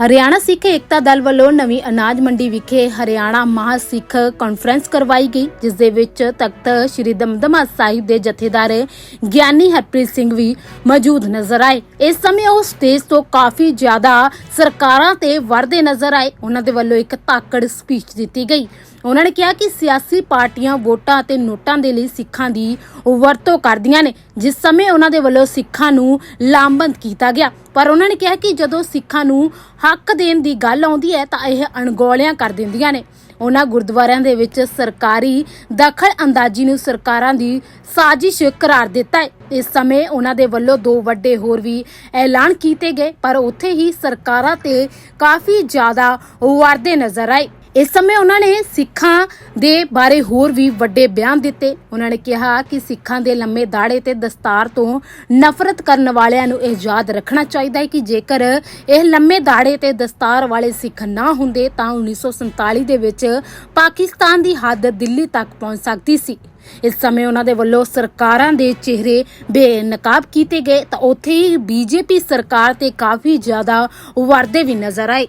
ਹਰਿਆਣਾ ਸਿੱਖ ਏਕਤਾ ਦਲ ਵੱਲੋਂ ਨਵੀਂ ਅਨਾਜ ਮੰਡੀ ਵਿਖੇ ਹਰਿਆਣਾ ਮਹਾ ਸਿੱਖ ਕਾਨਫਰੰਸ ਕਰਵਾਈ ਗਈ, ਜਿਸ ਦੇ ਵਿੱਚ ਤਖਤ ਸ੍ਰੀ ਦਮਦਮਾ ਸਾਹਿਬ ਦੇ ਜਥੇਦਾਰ ਗਿਆਨੀ ਹਰਪ੍ਰੀਤ ਸਿੰਘ ਵੀ ਮੌਜੂਦ ਨਜ਼ਰ ਆਏ। ਇਸ ਸਮੇਂ ਉਹ ਸਟੇਜ ਤੋਂ ਕਾਫੀ ਜ਼ਿਆਦਾ ਸਰਕਾਰਾਂ ਤੇ ਵਰਦੇ ਨਜ਼ਰ ਆਏ। ਉਹਨਾਂ ਦੇ ਵੱਲੋਂ ਇੱਕ ਤਾਕੜ ਸਪੀਚ ਦਿੱਤੀ ਗਈ। ਉਹਨਾਂ ਨੇ ਕਿਹਾ ਕਿ ਸਿਆਸੀ ਪਾਰਟੀਆਂ ਵੋਟਾਂ ਅਤੇ ਨੋਟਾਂ ਦੇ ਲਈ ਸਿੱਖਾਂ ਦੀ ਵਰਤੋਂ ਕਰਦੀਆਂ ਨੇ, ਜਿਸ ਸਮੇਂ ਉਹਨਾਂ ਦੇ ਵੱਲੋਂ ਸਿੱਖਾਂ ਨੂੰ ਲਾਮਬੰਦ ਕੀਤਾ ਗਿਆ। ਪਰ ਉਹਨਾਂ ਨੇ ਕਿਹਾ ਕਿ ਜਦੋਂ ਸਿੱਖਾਂ ਨੂੰ ਹੱਕ ਦੇਣ ਦੀ ਗੱਲ ਆਉਂਦੀ ਹੈ ਤਾਂ ਇਹ ਅਣਗੌਲਿਆਂ ਕਰ ਦਿੰਦੀਆਂ ਨੇ। ਉਹਨਾਂ ਗੁਰਦੁਆਰਿਆਂ ਦੇ ਵਿੱਚ ਸਰਕਾਰੀ ਦਖਲ ਅੰਦਾਜ਼ੀ ਨੂੰ ਸਰਕਾਰਾਂ ਦੀ ਸਾਜ਼ਿਸ਼ ਕਰਾਰ ਦਿੱਤਾ ਹੈ। ਇਸ ਸਮੇਂ ਉਹਨਾਂ ਦੇ ਵੱਲੋਂ ਦੋ ਵੱਡੇ ਹੋਰ ਵੀ ਐਲਾਨ ਕੀਤੇ ਗਏ, ਪਰ ਉੱਥੇ ਹੀ ਸਰਕਾਰਾਂ ਤੇ ਕਾਫੀ ਜ਼ਿਆਦਾ ਵਾਰਦੇ ਨਜ਼ਰ ਆਏ। ਇਸ ਸਮੇਂ ਉਹਨਾਂ ਨੇ ਸਿੱਖਾਂ ਦੇ ਬਾਰੇ ਹੋਰ ਵੀ ਵੱਡੇ ਬਿਆਨ ਦਿੱਤੇ। ਉਹਨਾਂ ਨੇ ਕਿਹਾ ਕਿ ਸਿੱਖਾਂ ਦੇ ਲੰਮੇ ਦਾੜੇ ਤੇ ਦਸਤਾਰ ਤੋਂ ਨਫ਼ਰਤ ਕਰਨ ਵਾਲਿਆਂ ਨੂੰ ਇਹ ਯਾਦ ਰੱਖਣਾ ਚਾਹੀਦਾ ਹੈ ਕਿ ਜੇਕਰ ਇਹ ਲੰਮੇ ਦਾੜੇ ਤੇ ਦਸਤਾਰ ਵਾਲੇ ਸਿੱਖ ਨਾ ਹੁੰਦੇ ਤਾਂ 1947 ਦੇ ਵਿੱਚ ਪਾਕਿਸਤਾਨ ਦੀ ਹੱਦ ਦਿੱਲੀ ਤੱਕ ਪਹੁੰਚ ਸਕਦੀ ਸੀ। ਇਸ ਸਮੇਂ ਉਹਨਾਂ ਦੇ ਵੱਲੋਂ ਸਰਕਾਰਾਂ ਦੇ ਚਿਹਰੇ ਬੇਨਕਾਬ ਕੀਤੇ ਗਏ ਤਾਂ ਉੱਥੇ ਹੀ ਬੀਜੇਪੀ ਸਰਕਾਰ ਤੇ ਕਾਫੀ ਜ਼ਿਆਦਾ ਵਰਦੇ ਵੀ ਨਜ਼ਰ ਆਏ।